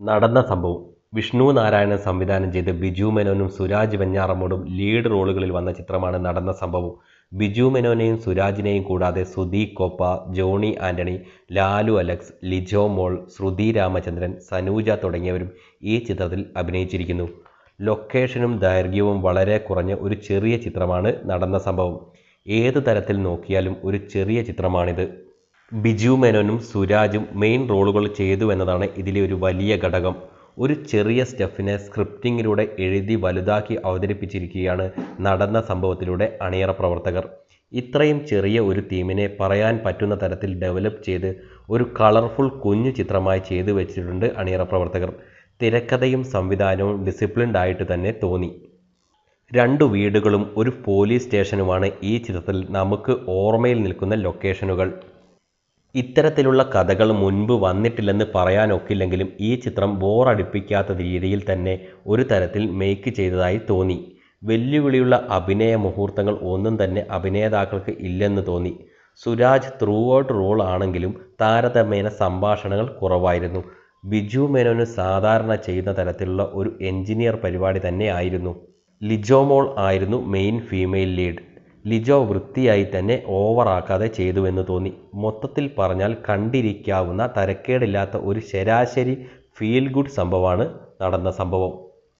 നടന്ന സംഭവം. വിഷ്ണു നാരായണൻ സംവിധാനം ചെയ്ത് ബിജു മേനോനും സുരാജ് വെഞ്ഞാറമ്മോടും ലീഡ് റോളുകളിൽ വന്ന ചിത്രമാണ് നടന്ന സംഭവം. ബിജു മേനോനെയും സുരാജിനെയും കൂടാതെ സുധീ കോപ്പ ജോണി ആന്റണി ലാലു അലക്സ് ലിജോ മോൾ ശ്രുതി രാമചന്ദ്രൻ സനൂജ തുടങ്ങിയവരും ഈ ചിത്രത്തിൽ അഭിനയിച്ചിരിക്കുന്നു. ലൊക്കേഷനും ദൈർഘ്യവും വളരെ കുറഞ്ഞ ഒരു ചെറിയ ചിത്രമാണ് നടന്ന സംഭവം. ഏത് തരത്തിൽ നോക്കിയാലും ഒരു ചെറിയ ചിത്രമാണിത്. ബിജു മേനോനും സുരാജും മെയിൻ റോളുകൾ ചെയ്തു എന്നതാണ് ഇതിലെ ഒരു വലിയ ഘടകം. ഒരു ചെറിയ സ്റ്റെഫിനെ സ്ക്രിപ്റ്റിങ്ങിലൂടെ എഴുതി വലുതാക്കി അവതരിപ്പിച്ചിരിക്കുകയാണ് നടന്ന സംഭവത്തിലൂടെ അണിയറ പ്രവർത്തകർ. ഇത്രയും ചെറിയ ഒരു തീമിനെ പറയാൻ പറ്റുന്ന തരത്തിൽ ഡെവലപ്പ് ചെയ്ത് ഒരു കളർഫുൾ കുഞ്ഞു ചിത്രമായി ചെയ്തു വെച്ചിട്ടുണ്ട് അണിയറ പ്രവർത്തകർ. തിരക്കഥയും സംവിധാനവും ഡിസിപ്ലിൻഡ് ആയിട്ട് തന്നെ തോന്നി. രണ്ടു വീടുകളും ഒരു പോലീസ് സ്റ്റേഷനുമാണ് ഈ ചിത്രത്തിൽ നമുക്ക് ഓർമ്മയിൽ നിൽക്കുന്ന ലൊക്കേഷനുകൾ ഇത്തരത്തിലുള്ള കഥകൾ മുൻപ് വന്നിട്ടില്ലെന്ന് പറയാനൊക്കില്ലെങ്കിലും ഈ ചിത്രം ബോറടിപ്പിക്കാത്ത രീതിയിൽ തന്നെ ഒരു തരത്തിൽ മേക്ക് ചെയ്തതായി തോന്നി. വെല്ലുവിളിയുള്ള അഭിനയ മുഹൂർത്തങ്ങൾ ഒന്നും തന്നെ അഭിനേതാക്കൾക്ക് ഇല്ലെന്ന് തോന്നി. സുരാജ് ത്രൂ ഔട്ട് റോൾ ആണെങ്കിലും താരതമ്യേന സംഭാഷണങ്ങൾ കുറവായിരുന്നു. ബിജു മേനോന് സാധാരണ ചെയ്യുന്ന തരത്തിലുള്ള ഒരു എഞ്ചിനീയർ പരിപാടി തന്നെയായിരുന്നു ലിജോമോൾ ആയിരുന്നു മെയിൻ ഫീമെയിൽ ലീഡ് ലിജോ വൃത്തിയായി തന്നെ ഓവറാക്കാതെ ചെയ്തുവെന്ന് തോന്നി. മൊത്തത്തിൽ പറഞ്ഞാൽ കണ്ടിരിക്കാവുന്ന തരക്കേടില്ലാത്ത ഒരു ശരാശരി ഫീൽ ഗുഡ് സംഭവമാണ് നടന്ന സംഭവം.